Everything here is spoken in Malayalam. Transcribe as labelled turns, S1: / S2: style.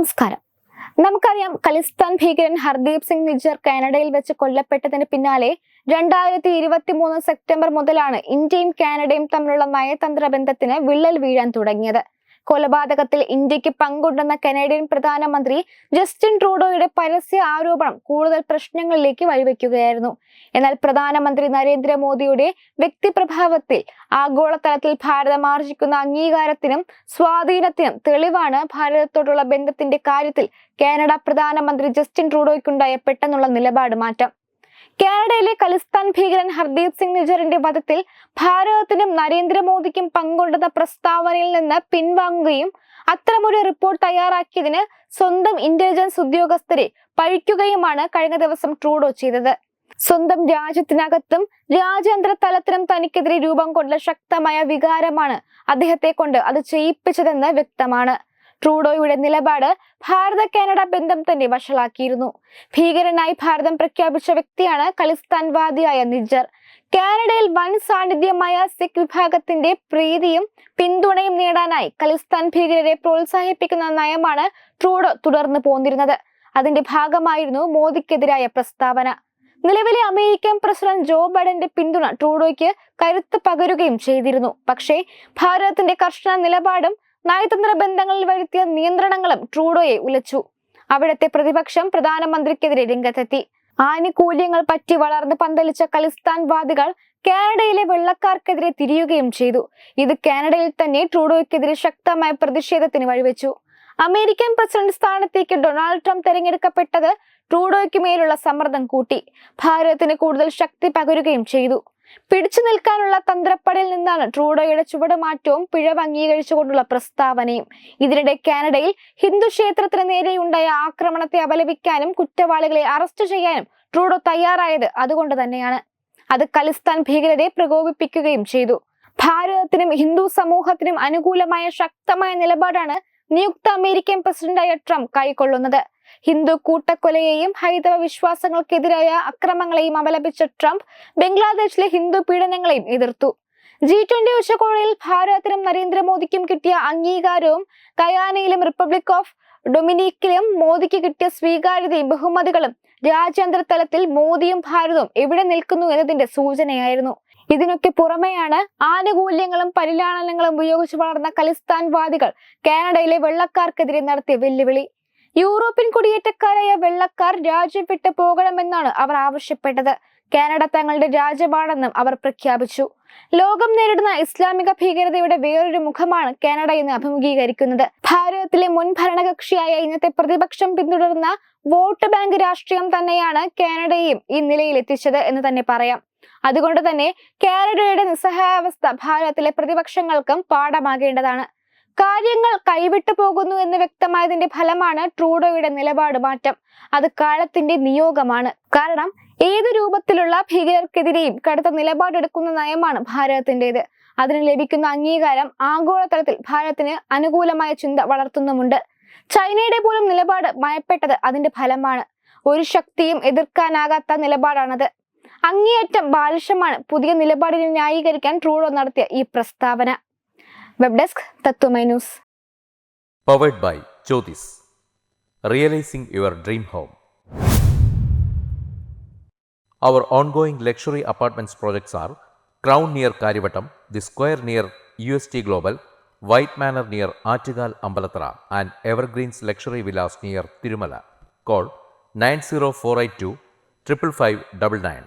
S1: നമസ്കാരം. നമുക്കറിയാം ഖലിസ്ഥാൻ ഭീകരൻ ഹർദീപ് സിംഗ് നിജർ കാനഡയിൽ വെച്ച് കൊല്ലപ്പെട്ടതിന് പിന്നാലെ രണ്ടായിരത്തി ഇരുപത്തി മൂന്ന് സെപ്റ്റംബർ മുതലാണ് ഇന്ത്യയും കാനഡയും തമ്മിലുള്ള നയതന്ത്ര ബന്ധത്തിന് വിള്ളൽ വീഴാൻ തുടങ്ങിയത്. കൊലപാതകത്തിൽ ഇന്ത്യയ്ക്ക് പങ്കുണ്ടെന്ന കനേഡിയൻ പ്രധാനമന്ത്രി ജസ്റ്റിൻ ട്രൂഡോയുടെ പരസ്യ ആരോപണം കൂടുതൽ പ്രശ്നങ്ങളിലേക്ക് വഴിവെക്കുകയായിരുന്നു. എന്നാൽ പ്രധാനമന്ത്രി നരേന്ദ്രമോദിയുടെ വ്യക്തിപ്രഭാവത്തിൽ ആഗോളതലത്തിൽ ഭാരതം ആർജിക്കുന്ന അംഗീകാരത്തിനും സ്വാധീനത്തിനും തെളിവാണ് ഭാരതത്തോടുള്ള ബന്ധത്തിന്റെ കാര്യത്തിൽ കാനഡ പ്രധാനമന്ത്രി ജസ്റ്റിൻ ട്രൂഡോയ്ക്കുണ്ടായ പെട്ടെന്നുള്ള നിലപാട് മാറ്റം. കാനഡയിലെ ഖലിസ്ഥാൻ ഭീകരൻ ഹർദീപ് സിംഗ് നിജറിന്റെ വധത്തിൽ ഭാരതത്തിനും നരേന്ദ്രമോദിക്കും പങ്കുണ്ടെന്ന പ്രസ്താവനയിൽ നിന്ന് പിൻവാങ്ങുകയും അത്തരമൊരു റിപ്പോർട്ട് തയ്യാറാക്കിയതിന് സ്വന്തം ഇന്റലിജൻസ് ഉദ്യോഗസ്ഥരെ പഴിക്കുകയുമാണ് കഴിഞ്ഞ ദിവസം ട്രൂഡോ ചെയ്തത്. സ്വന്തം രാജ്യത്തിനകത്തും രാജ്യാന്തര തലത്തിലും തനിക്കെതിരെ രൂപം കൊണ്ട ശക്തമായ വികാരമാണ് അദ്ദേഹത്തെ കൊണ്ട് അത് ചെയ്യിപ്പിച്ചതെന്ന് വ്യക്തമാണ്. ട്രൂഡോയുടെ നിലപാട് ഭാരത കാനഡ ബന്ധം തന്നെ വഷളാക്കിയിരുന്നു. ഭീകരനായി ഭാരതം പ്രഖ്യാപിച്ച വ്യക്തിയാണ് ഖലിസ്ഥാൻവാദിയായ നിജർ കാനഡയിൽ വൻ സാന്നിധ്യമായ സിഖ് വിഭാഗത്തിന്റെ പ്രീതിയും പിന്തുണയും നേടാനായി ഖലിസ്ഥാൻ ഭീകരരെ പ്രോത്സാഹിപ്പിക്കുന്ന നയമാണ് ട്രൂഡോ തുടർന്ന് പോന്നിരുന്നത്. അതിന്റെ ഭാഗമായിരുന്നു മോദിക്കെതിരായ പ്രസ്താവന. നിലവിലെ അമേരിക്കൻ പ്രസിഡന്റ് ജോ ബൈഡന്റെ പിന്തുണ ട്രൂഡോയ്ക്ക് കരുത്ത് പകരുകയും ചെയ്തിരുന്നു. പക്ഷേ ഭാരതത്തിന്റെ കർശന നിലപാടും നയതന്ത്ര ബന്ധങ്ങളിൽ വരുത്തിയ നിയന്ത്രണങ്ങളും ട്രൂഡോയെ ഉലച്ചു. അവിടത്തെ പ്രതിപക്ഷം പ്രധാനമന്ത്രിക്കെതിരെ രംഗത്തെത്തി. ആനുകൂല്യങ്ങൾ പറ്റി വളർന്ന് പന്തലിച്ച ഖലിസ്ഥാൻവാദികൾ കാനഡയിലെ വെള്ളക്കാർക്കെതിരെ തിരിയുകയും ചെയ്തു. ഇത് കാനഡയിൽ തന്നെ ട്രൂഡോയ്ക്കെതിരെ ശക്തമായ പ്രതിഷേധത്തിന് വഴിവെച്ചു. അമേരിക്കൻ പ്രസിഡന്റ് സ്ഥാനത്തേക്ക് ഡൊണാൾഡ് ട്രംപ് തെരഞ്ഞെടുക്കപ്പെട്ടത് ട്രൂഡോയ്ക്ക് മേലുള്ള സമ്മർദ്ദം കൂട്ടി. ഭാരതത്തിന് കൂടുതൽ ശക്തി പകരുകയും ചെയ്തു. പിടിച്ചു നിൽക്കാനുള്ള തന്ത്രപ്പടിൽ നിന്നാണ് ട്രൂഡോയുടെ ചുവടുമാറ്റവും പിഴവ് അംഗീകരിച്ചുകൊണ്ടുള്ള പ്രസ്താവനയും. ഇതിനിടെ കാനഡയിൽ ഹിന്ദു ക്ഷേത്രത്തിന് നേരെയുണ്ടായ ആക്രമണത്തെ അപലപിക്കാനും കുറ്റവാളികളെ അറസ്റ്റ് ചെയ്യാനും ട്രൂഡോ തയ്യാറായത് അതുകൊണ്ട് തന്നെയാണ്. അത് ഖലിസ്ഥാൻ ഭീകരരെ പ്രകോപിപ്പിക്കുകയും ചെയ്തു. ഭാരതത്തിനും ഹിന്ദു സമൂഹത്തിനും അനുകൂലമായ ശക്തമായ നിലപാടാണ് നിയുക്ത അമേരിക്കൻ പ്രസിഡന്റായ ട്രംപ് കൈക്കൊള്ളുന്നത്. ഹിന്ദു കൂട്ടക്കൊലയെയും ഹൈന്ദവ വിശ്വാസങ്ങൾക്കെതിരായ അക്രമങ്ങളെയും അപലപിച്ച ട്രംപ് ബംഗ്ലാദേശിലെ ഹിന്ദു പീഡനങ്ങളെയും എതിർത്തു. ജി ട്വന്റി ഉച്ചകോടിയിൽ ഭാരതത്തിനും നരേന്ദ്രമോദിക്കും കിട്ടിയ അംഗീകാരവും കയാനയിലും റിപ്പബ്ലിക് ഓഫ് ഡൊമിനിക്കിലും മോദിക്ക് കിട്ടിയ സ്വീകാര്യതയും ബഹുമതികളും രാജ്യാന്തര തലത്തിൽ മോദിയും ഭാരതവും എവിടെ നിൽക്കുന്നു എന്നതിന്റെ സൂചനയായിരുന്നു. ഇതിനൊക്കെ പുറമെയാണ് ആനുകൂല്യങ്ങളും പരിലാളനങ്ങളും ഉപയോഗിച്ച് വളർന്ന ഖലിസ്ഥാൻവാദികൾ കാനഡയിലെ വെള്ളക്കാർക്കെതിരെ നടത്തിയ വെല്ലുവിളി. യൂറോപ്യൻ കുടിയേറ്റക്കാരായ വെള്ളക്കാർ രാജ്യം വിട്ടു പോകണമെന്നാണ് അവർ ആവശ്യപ്പെട്ടത്. കാനഡ തങ്ങളുടെ രാജ്യമാണെന്നും അവർ പ്രഖ്യാപിച്ചു. ലോകം നേരിടുന്ന ഇസ്ലാമിക ഭീകരതയുടെ വേറൊരു മുഖമാണ് കാനഡ ഇന്ന് അഭിമുഖീകരിക്കുന്നത്. ഭാരതത്തിലെ മുൻ ഭരണകക്ഷിയായ ഇന്നത്തെ പ്രതിപക്ഷം പിന്തുടർന്ന വോട്ട് ബാങ്ക് രാഷ്ട്രീയം തന്നെയാണ് കാനഡയെയും ഈ നിലയിൽ എത്തിച്ചത് എന്ന് തന്നെ പറയാം. അതുകൊണ്ട് തന്നെ കാനഡയുടെ നിസ്സഹായാവസ്ഥ ഭാരതത്തിലെ പ്രതിപക്ഷങ്ങൾക്കും പാഠമാകേണ്ടതാണ്. കാര്യങ്ങൾ കൈവിട്ടു പോകുന്നു എന്ന് വ്യക്തമായതിന്റെ ഫലമാണ് ട്രൂഡോയുടെ നിലപാട് മാറ്റം. അത് കാലത്തിന്റെ നിയോഗമാണ്. കാരണം ഏത് രൂപത്തിലുള്ള ഭീകരർക്കെതിരെയും കടുത്ത നിലപാടെടുക്കുന്ന നയമാണ് ഭാരതത്തിന്റെത് അതിന് ലഭിക്കുന്ന അംഗീകാരം ആഗോളതലത്തിൽ ഭാരതത്തിന് അനുകൂലമായ ചിന്ത വളർത്തുന്നുമുണ്ട്. ചൈനയുടെ പോലും നിലപാട് മയപ്പെട്ടത് അതിന്റെ ഫലമാണ്. ഒരു ശക്തിയും എതിർക്കാനാകാത്ത നിലപാടാണത്. അങ്ങേയറ്റം ബാലിഷമാണ് പുതിയ നിലപാടിനെ ന്യായീകരിക്കാൻ ട്രൂഡോ നടത്തിയ ഈ പ്രസ്താവന web desk Tatwamayi news
S2: powered by Jyothis realising your dream home our ongoing luxury apartments projects are Crown near Karivattam, The Square near UST Global, White Manor near Achigal Ambalatra, and Evergreens Luxury Villas near Tirumala. Call 90482 55599.